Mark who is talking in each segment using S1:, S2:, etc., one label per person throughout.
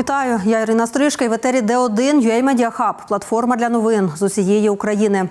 S1: Вітаю, я Ірина Стрижка і в етері Д1 UA Media Hub – платформа для новин з усієї України.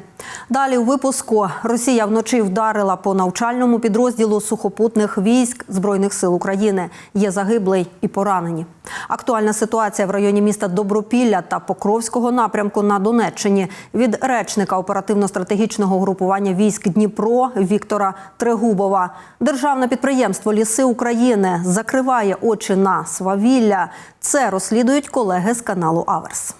S1: Далі у випуску Росія вночі вдарила по навчальному підрозділу сухопутних військ Збройних сил України. Є загиблий і поранені. Актуальна ситуація в районі міста Добропілля та Покровського напрямку на Донеччині від речника оперативно-стратегічного групування військ Дніпро Віктора Трегубова. Державне підприємство Ліси України закриває очі на свавілля. Це розслідують колеги з каналу Аверс.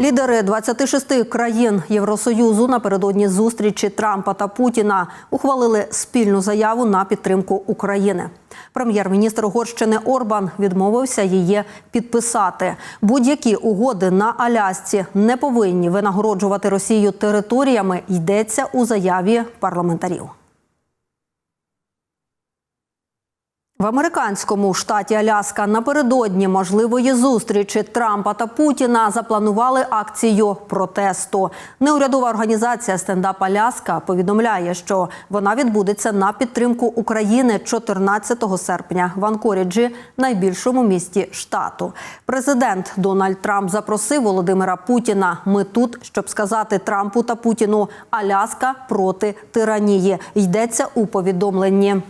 S1: Лідери 26 країн Євросоюзу напередодні зустрічі Трампа та Путіна ухвалили спільну заяву на підтримку України. Прем'єр-міністр Угорщини Орбан відмовився її підписати. Будь-які угоди на Алясці не повинні винагороджувати Росію територіями. Йдеться у заяві парламентарів. В американському штаті Аляска напередодні можливої зустрічі Трампа та Путіна запланували акцію протесту. Неурядова організація Стендап Аляска повідомляє, що вона відбудеться на підтримку України 14 серпня в Анкоріджі, найбільшому місті штату. Президент Дональд Трамп запросив Володимира Путіна. Ми тут, щоб сказати Трампу та Путіну Аляска проти тиранії. Йдеться у повідомленні.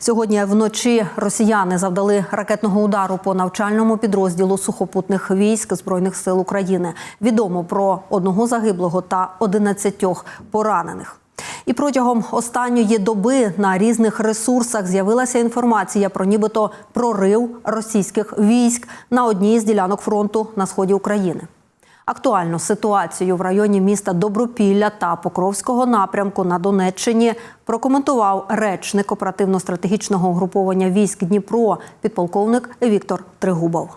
S1: Сьогодні вночі росіяни завдали ракетного удару по навчальному підрозділу сухопутних військ збройних сил України. Відомо про одного загиблого та 11 поранених. І протягом останньої доби на різних ресурсах з'явилася інформація про нібито прорив російських військ на одній з ділянок фронту на сході України. Актуальну ситуацію в районі міста Добропілля та Покровського напрямку на Донеччині прокоментував речник оперативно-стратегічного угруповання військ Дніпро, підполковник Віктор Тригубов.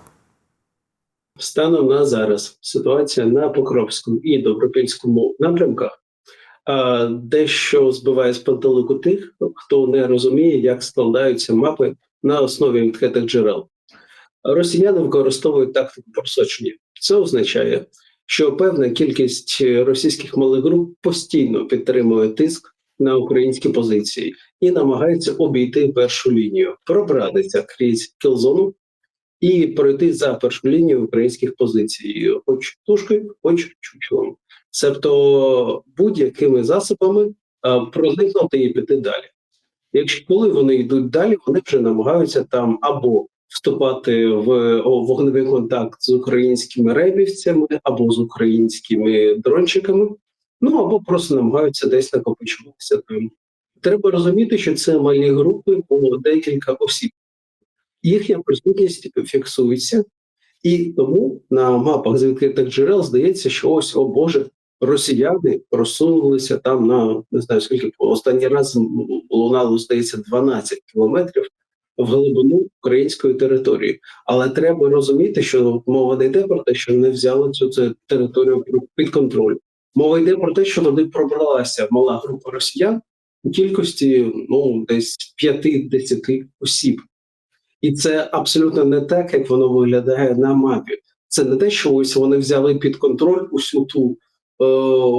S2: Станом на зараз ситуація на Покровському і Добропільському напрямках дещо збиває з пантелику тих, хто не розуміє, як складаються мапи на основі відкритих джерел. Росіяни використовують тактику просочення. Це означає, що певна кількість російських малих груп постійно підтримує тиск на українські позиції і намагається обійти першу лінію, пробратися крізь кілзону і пройти за першу лінію українських позицій, хоч тушкою, хоч чучелом. Себто будь-якими засобами проникнути і піти далі. Якщо коли вони йдуть далі, вони вже намагаються там або вступати в вогневий контакт з українськими рейбівцями, або з українськими дрончиками, ну або просто намагаються десь накопичуватися там. Треба розуміти, що це малі групи по декілька осіб. Їхня присутність фіксується, і тому на мапах з відкритих джерел здається, що ось, о Боже, росіяни розсунулися там на не знаю скільки останній раз лунало, здається, 12 кілометрів в глибину української території. Але треба розуміти, що мова не йде про те, що не взяли цю, цю територію під контроль. Мова йде про те, що туди пробралася мала група росіян у кількості ну десь 5-10 осіб. І це абсолютно не так, як воно виглядає на мапі. Це не те, що ось вони взяли під контроль усю ту е,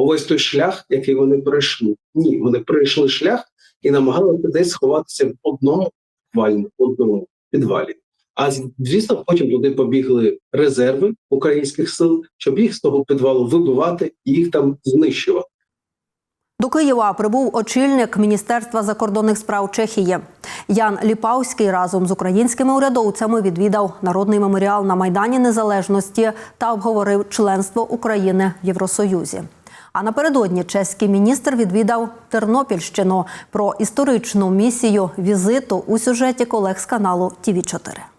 S2: весь той шлях, який вони пройшли. Ні, вони пройшли шлях і намагалися десь сховатися в одному в одному підвалі. А звісно, потім туди побігли резерви українських сил, щоб їх з того підвалу вибивати і їх там знищувати.
S1: До Києва прибув очільник Міністерства закордонних справ Чехії. Ян Ліпавський разом з українськими урядовцями відвідав народний меморіал на Майдані Незалежності та обговорив членство України в Євросоюзі. А напередодні чеський міністр відвідав Тернопільщину. Про історичну місію візиту у сюжеті колег з каналу ТІВІ 4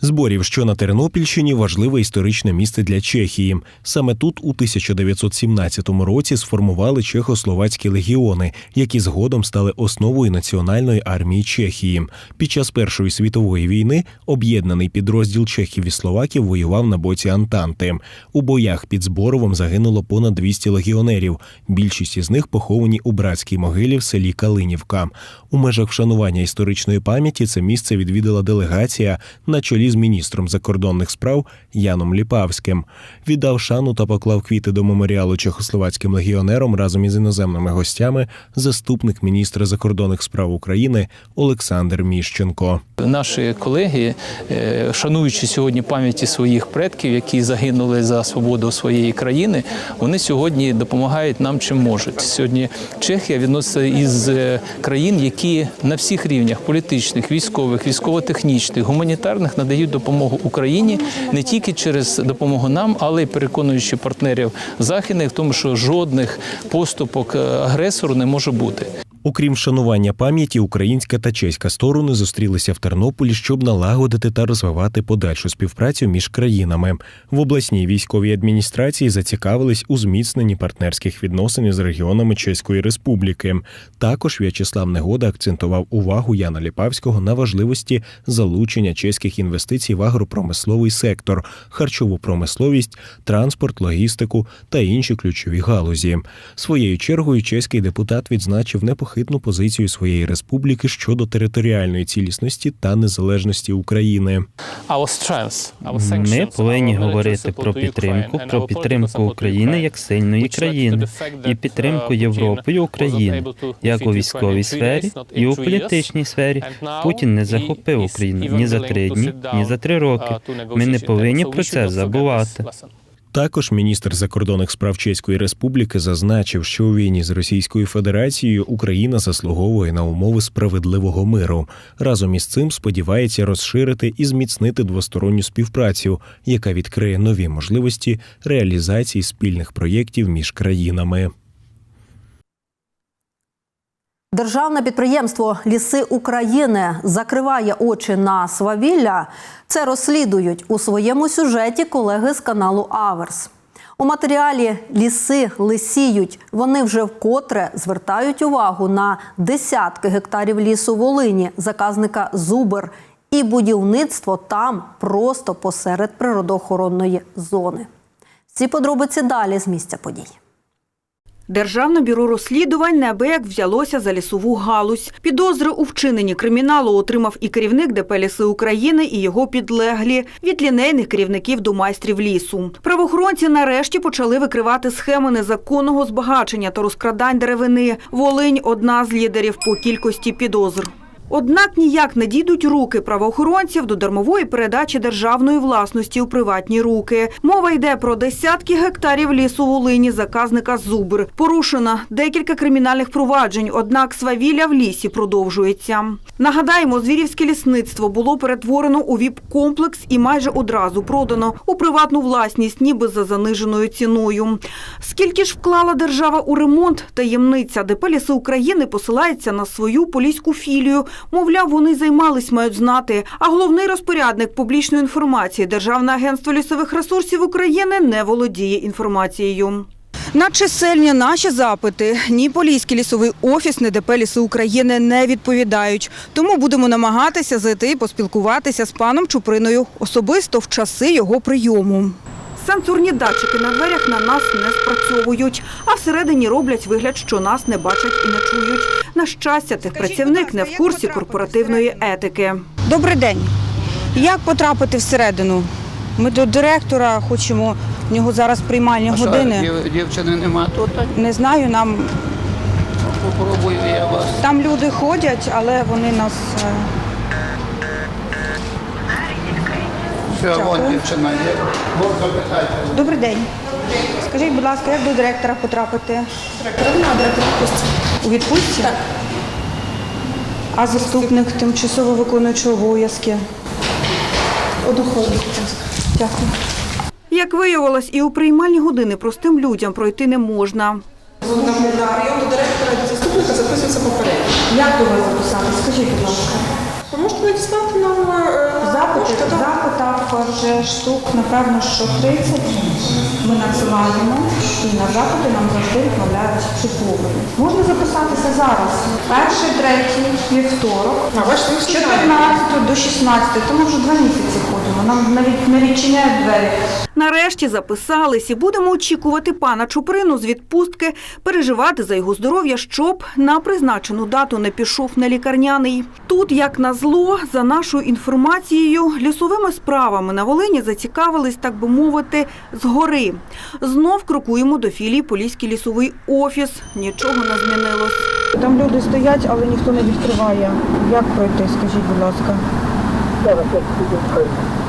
S3: Зборів, що на Тернопільщині важливе історичне місце для Чехії. Саме тут у 1917 році сформували чехословацькі легіони, які згодом стали основою національної армії Чехії. Під час Першої світової війни об'єднаний підрозділ чехів і словаків воював на боці Антанти. У боях під Зборовом загинуло понад 200 легіонерів. Більшість із них поховані у братській могилі в селі Калинівка. У межах вшанування історичної пам'яті це місце відвідала делегація на чолі чолі з міністром закордонних справ Яном Ліпавським. Віддав шану та поклав квіти до меморіалу чехословацьким легіонерам разом із іноземними гостями заступник міністра закордонних справ України Олександр Міщенко.
S4: Наші колеги, е, шануючи сьогодні пам'яті своїх предків, які загинули за свободу своєї країни, вони сьогодні допомагають нам чим можуть. Сьогодні Чехія відноситься із е, країн, які на всіх рівнях політичних, військових, військово-технічних, гуманітарних надають допомогу Україні не тільки через допомогу нам, але й переконуючи партнерів західних в тому, що жодних поступок е, агресору не може бути.
S3: Окрім вшанування пам'яті, українська та чеська сторони зустрілися в Тернополі, щоб налагодити та розвивати подальшу співпрацю між країнами. В обласній військовій адміністрації зацікавились у зміцненні партнерських відносин із регіонами Чеської Республіки. Також В'ячеслав Негода акцентував увагу Яна Ліпавського на важливості залучення чеських інвестицій в агропромисловий сектор, харчову промисловість, транспорт, логістику та інші ключові галузі. Своєю чергою чеський депутат відзначив непохитну позицію своєї республіки щодо територіальної цілісності та незалежності України.
S5: Ми повинні говорити про підтримку, про підтримку України як сильної країни і підтримку Європою України, як у військовій сфері і у політичній сфері. Путін не захопив Україну ні за три дні, ні за три роки. Ми не повинні про це забувати.
S3: Також міністр закордонних справ Чеської Республіки зазначив, що у війні з Російською Федерацією Україна заслуговує на умови справедливого миру. Разом із цим сподівається розширити і зміцнити двосторонню співпрацю, яка відкриє нові можливості реалізації спільних проєктів між країнами.
S1: Державне підприємство Ліси України закриває очі на свавілля. Це розслідують у своєму сюжеті колеги з каналу Аверс. У матеріалі ліси лисіють. Вони вже вкотре звертають увагу на десятки гектарів лісу Волині, заказника Зубер, і будівництво там просто посеред природоохоронної зони. Ці подробиці далі з місця подій.
S6: Державне бюро розслідувань неабияк взялося за лісову галузь. Підозри у вчиненні криміналу отримав і керівник ДП «Ліси України, і його підлеглі від лінейних керівників до майстрів лісу. Правоохоронці нарешті почали викривати схеми незаконного збагачення та розкрадань деревини. Волинь одна з лідерів по кількості підозр. Однак ніяк не дійдуть руки правоохоронців до дармової передачі державної власності у приватні руки. Мова йде про десятки гектарів лісу Волині заказника Зубр. Порушено декілька кримінальних проваджень, однак свавілля в лісі продовжується. Нагадаємо, звірівське лісництво було перетворено у ВІП-комплекс і майже одразу продано у приватну власність, ніби за заниженою ціною. Скільки ж вклала держава у ремонт, таємниця ДП «Ліси України посилається на свою поліську філію. Мовляв, вони займались, мають знати. А головний розпорядник публічної інформації Державне агентство лісових ресурсів України не володіє інформацією. На чисельні наші запити ні Поліський лісовий офіс, ні ДП «Ліси України не відповідають. Тому будемо намагатися зайти і поспілкуватися з паном Чуприною особисто в часи його прийому. Сенсорні датчики на дверях на нас не спрацьовують, а всередині роблять вигляд, що нас не бачать і не чують. На щастя, техпрацівник не в курсі корпоративної етики. Добрий день. Як потрапити всередину? Ми до директора хочемо. В нього зараз приймальні
S7: А
S6: години.
S7: дів- дівчини нема тут?
S6: Не знаю, нам
S7: Попробую я вас.
S6: там люди ходять, але вони нас.
S7: Все, вон дівчина є. Вон запитайте.
S6: Добрий день. Скажіть, будь ласка, як до директора потрапити? Директора немає, директор відпустці. У відпустці? Так. А заступник тимчасово виконуючого обов'язки? Одуховник. Дякую. Як виявилось, і у приймальні години простим людям пройти не можна.
S8: На прийом до директора і заступника записується попередньо.
S6: Як до вас записати? Скажіть, будь ласка.
S8: Ви можете надіслати нам е,
S6: Запити,
S8: так?
S6: запитах вже штук, напевно, що 30.
S9: Ми надсилаємо, і на запити нам завжди відмовляють шиповою. Можна записатися зараз. Перший, третій, вівторок, з 14 до 16, тому вже два місяці ходимо. Нам навіть не відчиняють двері.
S6: Нарешті записались і будемо очікувати пана Чуприну з відпустки, переживати за його здоров'я, щоб на призначену дату не пішов на лікарняний. Тут, як назло, за нашою інформацією, лісовими справами на Волині зацікавились, так би мовити, згори. Знов крокуємо до філії Поліський лісовий офіс. Нічого не змінилось.
S9: Там люди стоять, але ніхто не відкриває. Як пройти, скажіть, будь ласка.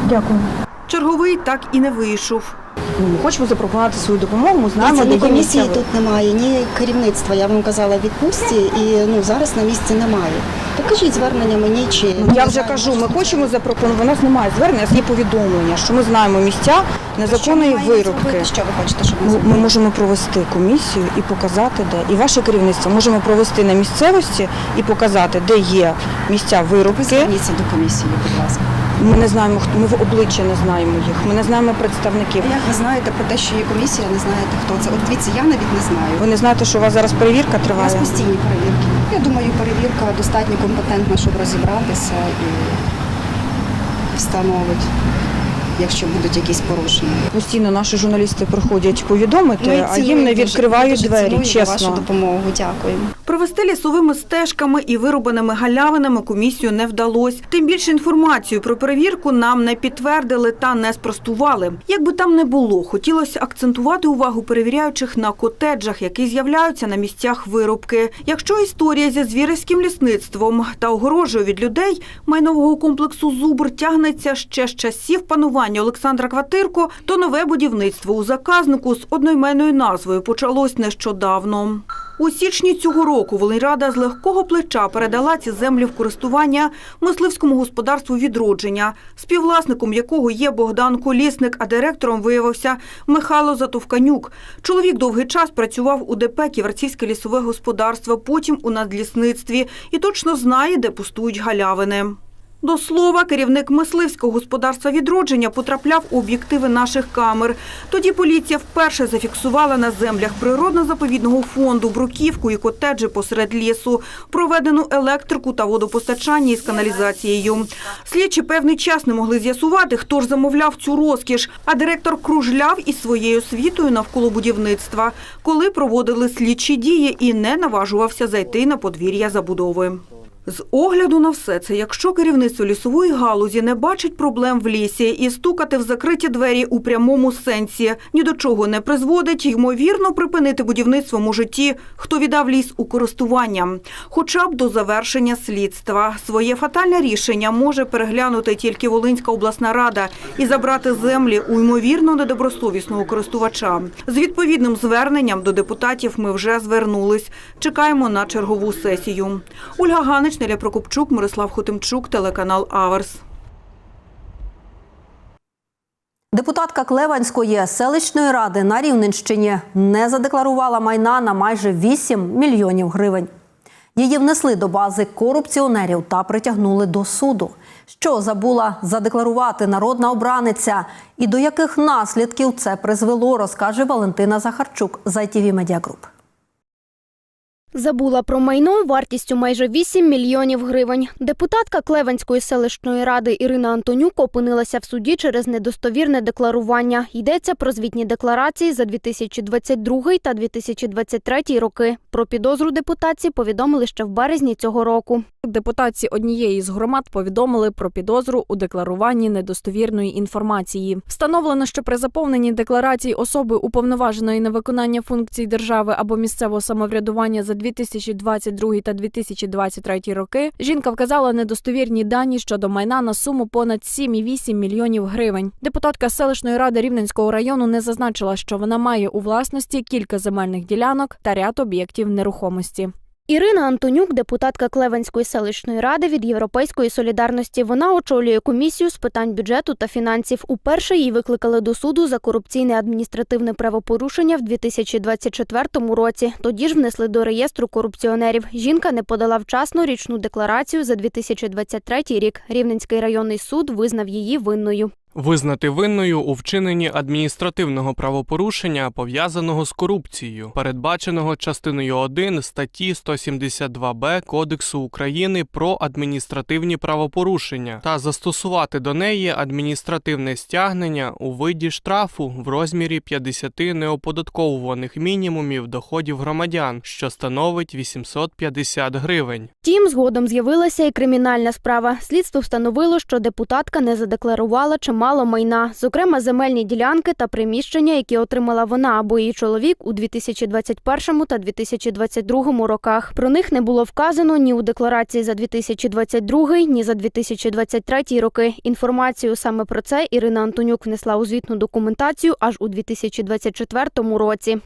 S9: Дякую.
S6: Черговий так і не вийшов.
S9: Ми хочемо запропонувати свою допомогу. Ми знаємо,
S10: Знаєте, ні
S9: де
S10: комісії тут немає, ні керівництва. Я вам казала в відпустці, і ну зараз на місці немає. Покажіть звернення мені чи
S9: Ну, я вже кажу, ми хочемо запропонувати. У нас немає звернення, у нас є повідомлення, що ми знаємо місця незаконної вирубки.
S10: Що ви хочете, щоб ми
S9: Ми,
S10: зробили?
S9: можемо провести комісію і показати, де. І ваше керівництво можемо провести на місцевості і показати, де є місця
S10: виробки.
S9: вирубки.
S10: зверніться до комісії, будь ласка.
S9: Ми не знаємо, хто ми в обличчя не знаємо їх. Ми не знаємо представників.
S10: А як ви знаєте про те, що є комісія, не знаєте хто це? От дивіться, я навіть не знаю.
S9: Ви не знаєте, що у вас зараз перевірка
S10: У нас
S9: триває?
S10: постійні перевірки. Я думаю, перевірка достатньо компетентна, щоб розібратися і встановить, якщо будуть якісь порушення.
S9: Постійно наші журналісти приходять повідомити,
S10: Ми
S9: а їм не відкривають
S10: дуже
S9: двері.
S10: цінуємо
S9: Чесно.
S10: вашу допомогу. Дякуємо.
S6: Провести лісовими стежками і вирубаними галявинами комісію не вдалося. Тим більше інформацію про перевірку нам не підтвердили та не спростували. Як би там не було, хотілося акцентувати увагу перевіряючих на котеджах, які з'являються на місцях вирубки. Якщо історія зі звірським лісництвом та огорожею від людей майнового комплексу Зубр тягнеться ще з часів панування Олександра Кватирко, то нове будівництво у заказнику з одноіменною назвою почалось нещодавно. У січні цього року Волиньрада з легкого плеча передала ці землі в користування мисливському господарству відродження, співвласником якого є Богдан Колісник, а директором виявився Михайло Затовканюк. Чоловік довгий час працював у ДП Ківерцівське лісове господарство, потім у надлісництві і точно знає, де пустують галявини. До слова, керівник мисливського господарства відродження потрапляв у об'єктиви наших камер. Тоді поліція вперше зафіксувала на землях природно-заповідного фонду бруківку і котеджі посеред лісу, проведену електрику та водопостачання із каналізацією. Слідчі певний час не могли з'ясувати, хто ж замовляв цю розкіш, а директор кружляв із своєю світою навколо будівництва, коли проводили слідчі дії і не наважувався зайти на подвір'я забудови. З огляду на все це, якщо керівництво лісової галузі не бачить проблем в лісі і стукати в закриті двері у прямому сенсі ні до чого не призводить, ймовірно, припинити будівництво може ті, хто віддав ліс у користування, хоча б до завершення слідства. Своє фатальне рішення може переглянути тільки Волинська обласна рада і забрати землі у ймовірно недобросовісного користувача. З відповідним зверненням до депутатів ми вже звернулись. Чекаємо на чергову сесію. Ольга Ганич, Неля Прокопчук, Мирослав Хотимчук, телеканал Аверс.
S1: Депутатка Клеванської селищної ради на Рівненщині не задекларувала майна на майже 8 мільйонів гривень. Її внесли до бази корупціонерів та притягнули до суду. Що забула задекларувати народна обраниця і до яких наслідків це призвело, розкаже Валентина Захарчук з ITV Media Group.
S11: Забула про майно вартістю майже 8 мільйонів гривень. Депутатка Клевенської селищної ради Ірина Антонюк опинилася в суді через недостовірне декларування. Йдеться про звітні декларації за 2022 та 2023 роки. Про підозру депутатці повідомили ще в березні цього року.
S12: Депутатці однієї з громад повідомили про підозру у декларуванні недостовірної інформації. Встановлено, що при заповненні декларації особи уповноваженої на виконання функцій держави або місцевого самоврядування за 2022 та 2023 роки жінка вказала недостовірні дані щодо майна на суму понад 7,8 мільйонів гривень. Депутатка селищної ради Рівненського району не зазначила, що вона має у власності кілька земельних ділянок та ряд об'єктів нерухомості.
S11: Ірина Антонюк, депутатка Клевенської селищної ради від Європейської солідарності. Вона очолює комісію з питань бюджету та фінансів. Уперше її викликали до суду за корупційне адміністративне правопорушення в 2024 році. Тоді ж внесли до реєстру корупціонерів. Жінка не подала вчасно річну декларацію за 2023 рік. Рівненський районний суд визнав її винною.
S13: Визнати винною у вчиненні адміністративного правопорушення, пов'язаного з корупцією, передбаченого частиною 1 статті 172б Кодексу України про адміністративні правопорушення, та застосувати до неї адміністративне стягнення у виді штрафу в розмірі 50 неоподатковуваних мінімумів доходів громадян, що становить 850 гривень.
S11: Втім, згодом з'явилася і кримінальна справа. Слідство встановило, що депутатка не задекларувала чимало майна, зокрема земельні ділянки та приміщення, які отримала вона або її чоловік у 2021 та 2022 роках. Про них не було вказано ні у декларації за 2022, ні за 2023 роки. Інформацію саме про це Ірина Антонюк внесла у звітну документацію аж у 2024 році.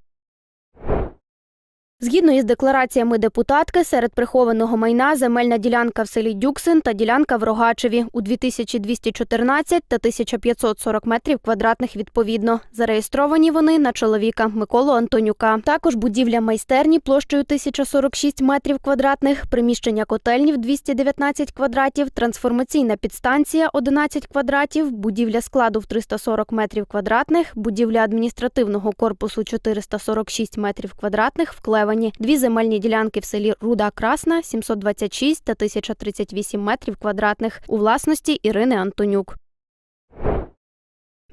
S11: Згідно із деклараціями депутатки, серед прихованого майна земельна ділянка в селі Дюксин та ділянка в Рогачеві у 2214 та 1540 метрів квадратних відповідно. Зареєстровані вони на чоловіка Миколу Антонюка. Також будівля майстерні площею 1046 метрів квадратних, приміщення котельнів 219 квадратів, трансформаційна підстанція 11 квадратів, будівля складу в 340 метрів квадратних, будівля адміністративного корпусу 446 метрів квадратних в Клевані, дві земельні ділянки в селі Руда Красна 726 та 1038 метрів квадратних у власності Ірини Антонюк.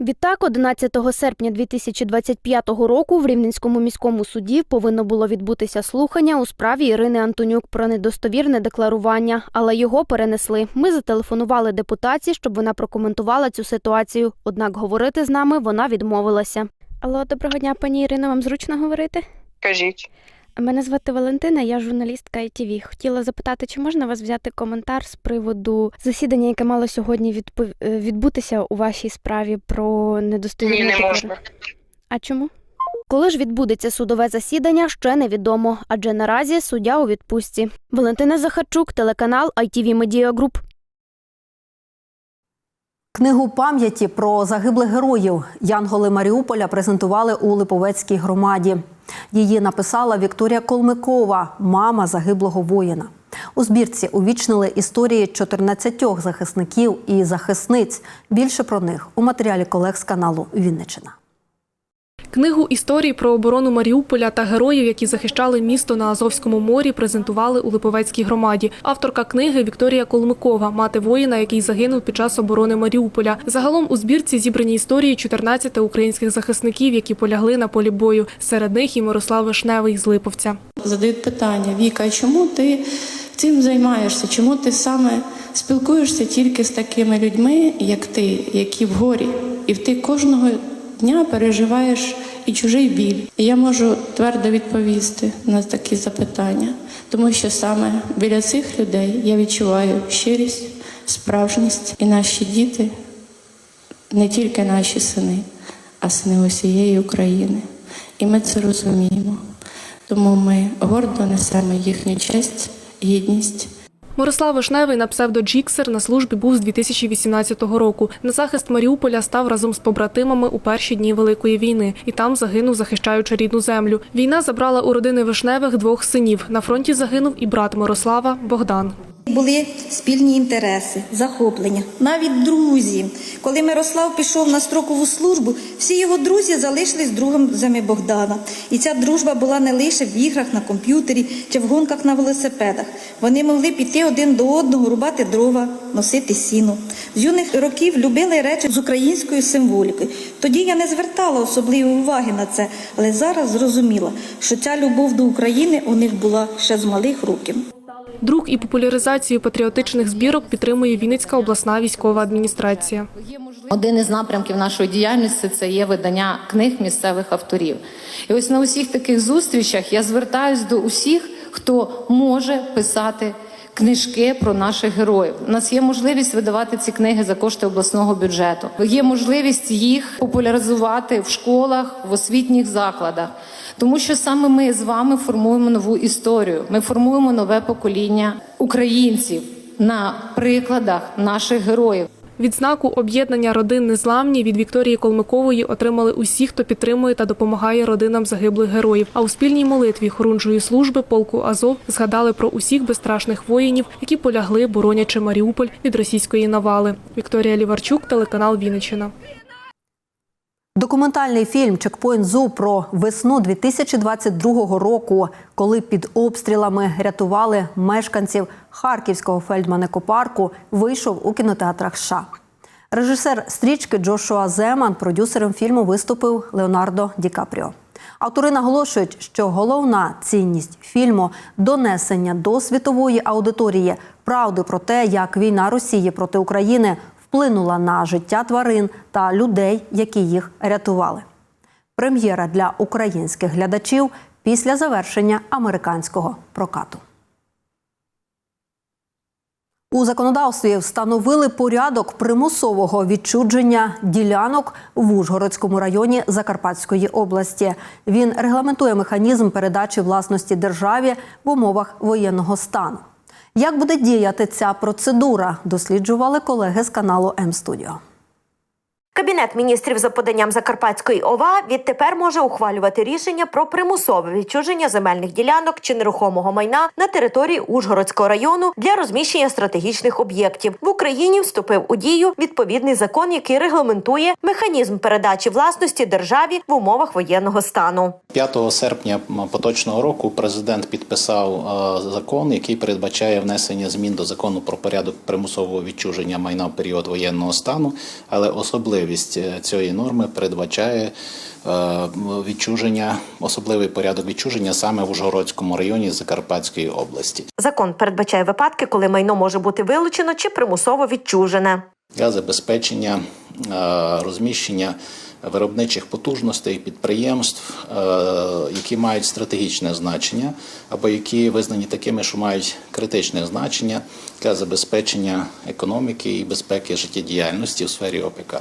S11: Відтак, 11 серпня 2025 року в Рівненському міському суді повинно було відбутися слухання у справі Ірини Антонюк про недостовірне декларування, але його перенесли. Ми зателефонували депутатці, щоб вона прокоментувала цю ситуацію. Однак говорити з нами вона відмовилася. Алло, доброго дня, пані Ірино. Вам зручно говорити?
S14: Кажіть.
S11: Мене звати Валентина, я журналістка ITV. Хотіла запитати, чи можна вас взяти коментар з приводу засідання, яке мало сьогодні відпов... е, відбутися у вашій справі про недостовірне
S14: Ні, не можна.
S11: А чому? Коли ж відбудеться судове засідання, ще невідомо, адже наразі суддя у відпустці. Валентина Захарчук, телеканал ITV Media Group.
S1: Книгу пам'яті про загиблих героїв Янголи Маріуполя презентували у Липовецькій громаді. Її написала Вікторія Колмикова, мама загиблого воїна. У збірці увічнили історії 14 захисників і захисниць. Більше про них у матеріалі колег з каналу Вінничина.
S8: Книгу історій про оборону Маріуполя та героїв, які захищали місто на Азовському морі, презентували у Липовецькій громаді. Авторка книги Вікторія Колмикова, мати воїна, який загинув під час оборони Маріуполя. Загалом у збірці зібрані історії 14 українських захисників, які полягли на полі бою. Серед них і Мирослав Вишневий з Липовця.
S15: Задають питання: Віка, чому ти цим займаєшся? Чому ти саме спілкуєшся тільки з такими людьми, як ти, які в горі, і ти кожного дня переживаєш і чужий біль? І я можу твердо відповісти на такі запитання, тому що саме біля цих людей я відчуваю щирість, справжність, і наші діти не тільки наші сини, а сини усієї України. І ми це розуміємо. Тому ми гордо несемо їхню честь, гідність.
S8: Мирослав Вишневий на псевдо Джіксер на службі був з 2018 року. На захист Маріуполя став разом з побратимами у перші дні Великої війни і там загинув, захищаючи рідну землю. Війна забрала у родини Вишневих двох синів. На фронті загинув і брат Мирослава Богдан.
S16: Були спільні інтереси, захоплення, навіть друзі. Коли Мирослав пішов на строкову службу, всі його друзі залишились друзями Богдана. І ця дружба була не лише в іграх на комп'ютері чи в гонках на велосипедах. Вони могли піти один до одного, рубати дрова, носити сіно. З юних років любили речі з українською символікою. Тоді я не звертала особливої уваги на це, але зараз зрозуміла, що ця любов до України у них була ще з малих років.
S8: Друк і популяризацію патріотичних збірок підтримує Вінницька обласна військова адміністрація.
S17: Один із напрямків нашої діяльності це є видання книг місцевих авторів. І ось на усіх таких зустрічах я звертаюсь до усіх, хто може писати книжки про наших героїв. У нас є можливість видавати ці книги за кошти обласного бюджету. Є можливість їх популяризувати в школах, в освітніх закладах. Тому що саме ми з вами формуємо нову історію. Ми формуємо нове покоління українців на прикладах наших героїв.
S8: Відзнаку об'єднання родин незламні від Вікторії Колмикової отримали усі, хто підтримує та допомагає родинам загиблих героїв. А у спільній молитві хорунжої служби полку Азов згадали про усіх безстрашних воїнів, які полягли, боронячи Маріуполь від російської навали. Вікторія Ліварчук, телеканал Вінниччина.
S1: Документальний фільм Чекпоінт Зу про весну 2022 року, коли під обстрілами рятували мешканців харківського фельдманекопарку, вийшов у кінотеатрах США. Режисер стрічки Джошуа Земан продюсером фільму виступив Леонардо Ді Капріо. Автори наголошують, що головна цінність фільму донесення до світової аудиторії правди про те, як війна Росії проти України вплинула на життя тварин та людей, які їх рятували. Прем'єра для українських глядачів після завершення американського прокату. У законодавстві встановили порядок примусового відчудження ділянок в Ужгородському районі Закарпатської області. Він регламентує механізм передачі власності державі в умовах воєнного стану. Як буде діяти ця процедура, досліджували колеги з каналу М-Студіо.
S14: Кабінет міністрів за поданням Закарпатської ОВА відтепер може ухвалювати рішення про примусове відчуження земельних ділянок чи нерухомого майна на території Ужгородського району для розміщення стратегічних об'єктів. В Україні вступив у дію відповідний закон, який регламентує механізм передачі власності державі в умовах воєнного стану.
S18: 5 серпня поточного року президент підписав е, закон, який передбачає внесення змін до закону про порядок примусового відчуження майна в період воєнного стану, але особливість е, цієї норми передбачає е, відчуження, особливий порядок відчуження саме в Ужгородському районі Закарпатської області.
S14: Закон передбачає випадки, коли майно може бути вилучено чи примусово відчужене.
S18: для забезпечення е, розміщення виробничих потужностей підприємств, е, які мають стратегічне значення, або які визнані такими, що мають критичне значення для забезпечення економіки і безпеки життєдіяльності у сфері ОПК. е,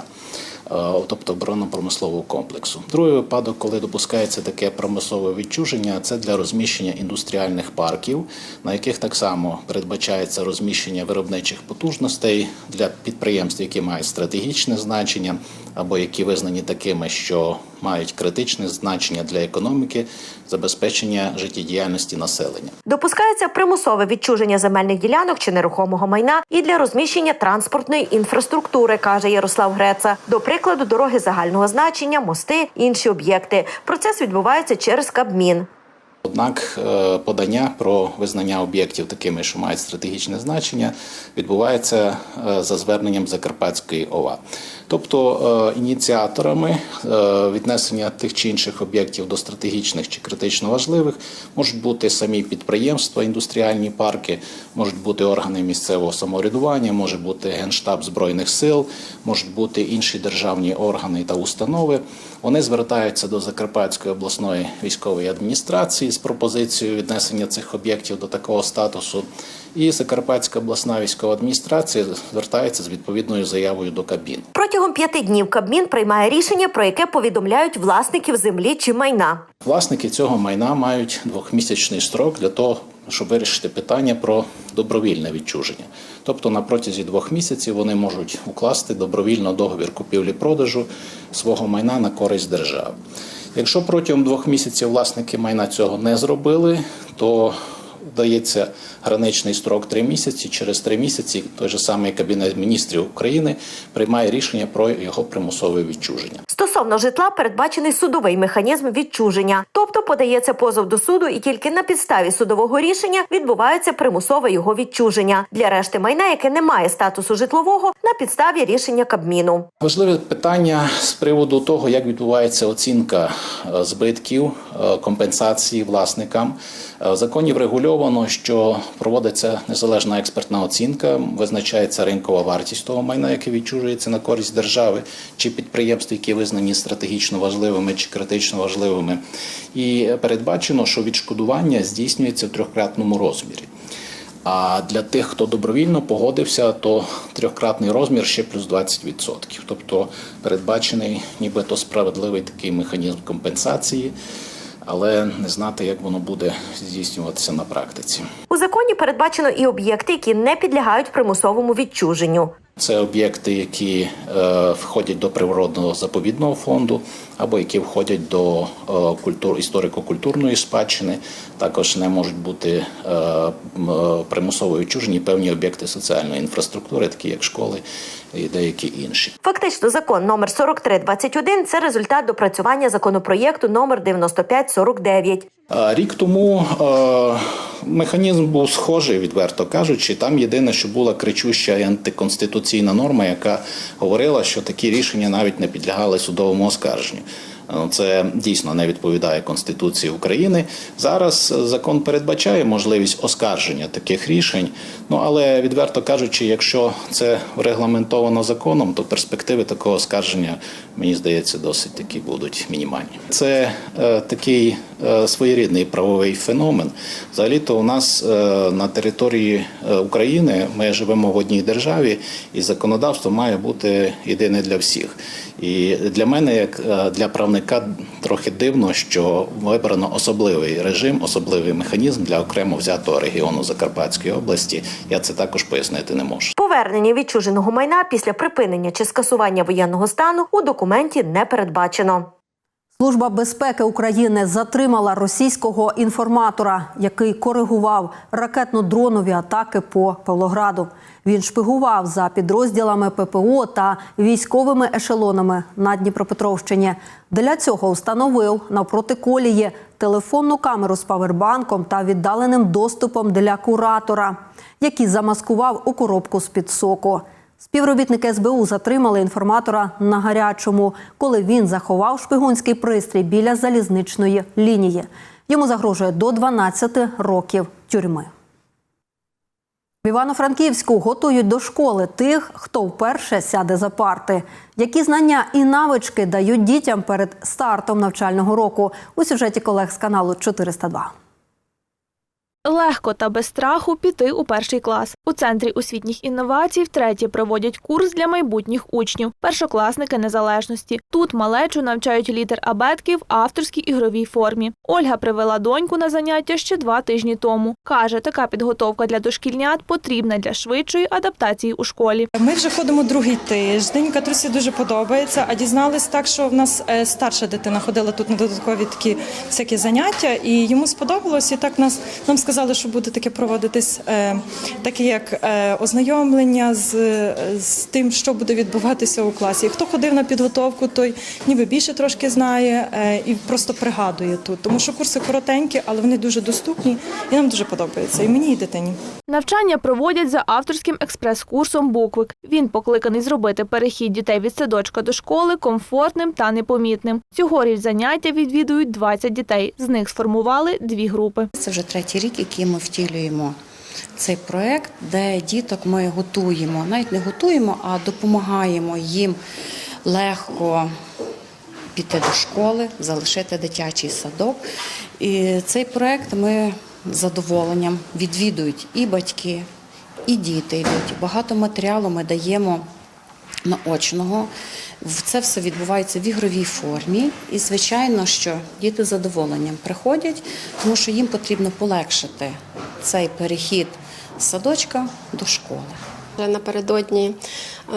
S18: Тобто оборонно-промислового комплексу. Другий випадок, коли допускається таке промислове відчуження, це для розміщення індустріальних парків, на яких так само передбачається розміщення виробничих потужностей для підприємств, які мають стратегічне значення, або які визнані такими, що мають критичне значення для економіки, забезпечення життєдіяльності населення.
S14: Допускається примусове відчуження земельних ділянок чи нерухомого майна і для розміщення транспортної інфраструктури, каже Ярослав Греца. До прикладу, дороги загального значення, мости, інші об'єкти. Процес відбувається через Кабмін.
S18: Однак е, подання про визнання об'єктів такими, що мають стратегічне значення, відбувається е, за зверненням Закарпатської ОВА. Тобто е, ініціаторами е, віднесення тих чи інших об'єктів до стратегічних чи критично важливих можуть бути самі підприємства, індустріальні парки, можуть бути органи місцевого самоврядування, може бути Генштаб Збройних сил, можуть бути інші державні органи та установи. Вони звертаються до Закарпатської обласної військової адміністрації з пропозицією віднесення цих об'єктів до такого статусу. І Закарпатська обласна військова адміністрація звертається з відповідною заявою до Кабмін.
S14: Протягом п'яти днів Кабмін приймає рішення, про яке повідомляють власників землі чи майна.
S18: Власники цього майна мають двохмісячний строк для того, щоб вирішити питання про добровільне відчуження. Тобто на протязі двох місяців вони можуть укласти добровільно договір купівлі-продажу свого майна на користь держави. Якщо протягом двох місяців власники майна цього не зробили, то дається граничний строк три місяці. Через три місяці той же самий Кабінет міністрів України приймає рішення про його примусове відчуження.
S14: Стосовно житла передбачений судовий механізм відчуження, тобто подається позов до суду, і тільки на підставі судового рішення відбувається примусове його відчуження для решти майна, яке не має статусу житлового, на підставі рішення Кабміну.
S18: Важливе питання з приводу того, як відбувається оцінка е, збитків, е, компенсації власникам. Е, В законі врегульовано, що проводиться незалежна експертна оцінка, визначається ринкова вартість того майна, яке відчужується на користь держави, чи підприємств, які визнані стратегічно важливими чи критично важливими. І передбачено, що відшкодування здійснюється в трьохкратному розмірі. А для тих, хто добровільно погодився, то трьохкратний розмір ще плюс 20%. Тобто передбачений нібито справедливий такий механізм компенсації, але не знати, як воно буде здійснюватися на практиці.
S14: У законі передбачено і об'єкти, які не підлягають примусовому відчуженню.
S18: Це об'єкти, які е, входять до природного заповідного фонду або які входять до е, культур історико-культурної спадщини. Також не можуть бути е, примусово відчужені певні об'єкти соціальної інфраструктури, такі як школи і деякі інші.
S14: Фактично, закон номер 4321 – це результат допрацювання законопроєкту номер 9549.
S18: А Рік тому механізм був схожий, відверто кажучи. Там єдине, що була кричуща антиконституційна норма, яка говорила, що такі рішення навіть не підлягали судовому оскарженню. Е, Це дійсно не відповідає Конституції України. Зараз закон передбачає можливість оскарження таких рішень. Ну але відверто кажучи, якщо це регламентовано законом, то перспективи такого оскарження, мені здається, досить такі будуть мінімальні. Це е, такий е, своєрідний правовий феномен. Взагалі-то у нас е, на території е, України ми живемо в одній державі, і законодавство має бути єдине для всіх. І для мене, як е, для правника, трохи дивно, що вибрано особливий режим, особливий механізм для окремо взятого регіону Закарпатської області. Я це також пояснити не можу.
S14: Повернення відчуженого майна після припинення чи скасування воєнного стану у документі не передбачено.
S1: Служба безпеки України затримала російського інформатора, який коригував ракетно-дронові атаки по Павлограду. Він шпигував за підрозділами ППО та військовими ешелонами на Дніпропетровщині. Для цього встановив навпроти колії телефонну камеру з павербанком та віддаленим доступом для куратора, який замаскував у коробку з під соку. Співробітники СБУ затримали інформатора на гарячому, коли він заховав шпигунський пристрій біля залізничної лінії. Йому загрожує до 12 років тюрми. В Івано-Франківську готують до школи тих, хто вперше сяде за парти. Які знання і навички дають дітям перед стартом навчального року у сюжеті колег з каналу 402.
S8: Легко та без страху піти у перший клас. У центрі освітніх інновацій втретє проводять курс для майбутніх учнів, першокласники незалежності. Тут малечу навчають літер абетки в авторській ігровій формі. Ольга привела доньку на заняття ще два тижні тому. Каже, така підготовка для дошкільнят потрібна для швидшої адаптації у школі.
S19: Ми вже ходимо другий тиждень. Катрусі дуже подобається. А дізнались так, що в нас е, старша дитина ходила тут на додаткові такі всякі заняття, і йому сподобалось. І так нас нам сказали, що буде таке проводитись, е, таке як е, ознайомлення з, з тим, що буде відбуватися у класі. Хто ходив на підготовку, той ніби більше трошки знає е, і просто пригадує тут, тому що курси коротенькі, але вони дуже доступні, і нам дуже подобається. І мені, і дитині.
S8: Навчання проводять за авторським експрес-курсом «Буквик». Він покликаний зробити перехід дітей від садочка до школи комфортним та непомітним. Цьогоріч заняття відвідують 20 дітей. З них сформували дві групи.
S20: Це вже третій рік, який ми втілюємо цей проект, де діток ми готуємо, навіть не готуємо, а допомагаємо їм легко піти до школи, залишити дитячий садок. І цей проект ми з задоволенням відвідують і батьки, і діти йдуть. Багато матеріалу ми даємо наочного. Це все відбувається в ігровій формі, і звичайно, що діти з задоволенням приходять, тому що їм потрібно полегшити цей перехід з садочка до школи.
S21: Напередодні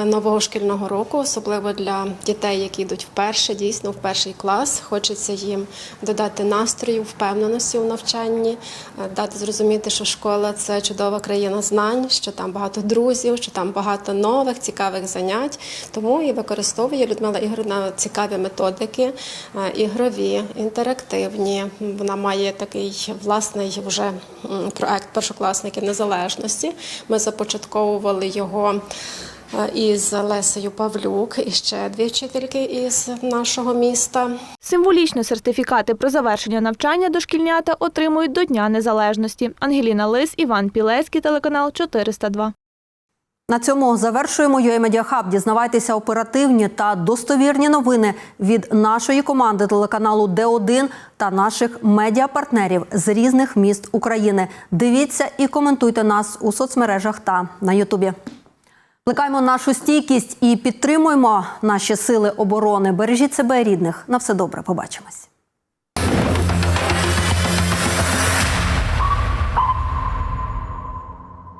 S21: нового шкільного року, особливо для дітей, які йдуть вперше, дійсно в перший клас. Хочеться їм додати настрою, впевненості у навчанні, е, дати зрозуміти, що школа це чудова країна знань, що там багато друзів, що там багато нових цікавих занять. Тому і використовує Людмила Ігорівна цікаві методики, е, ігрові, інтерактивні. Вона має такий власний вже проект першокласників незалежності. Ми започатковували його із Лесею Павлюк і ще дві вчительки із нашого міста.
S8: Символічно сертифікати про завершення навчання дошкільнята отримують до Дня Незалежності. Ангеліна Лис, Іван Пілецький, телеканал 402.
S1: На цьому завершуємо UA Media Hub. Дізнавайтеся оперативні та достовірні новини від нашої команди телеканалу Д1 та наших медіапартнерів з різних міст України. Дивіться і коментуйте нас у соцмережах та на Ютубі. Плекаємо нашу стійкість і підтримуємо наші сили оборони. Бережіть себе рідних. На все добре. Побачимось.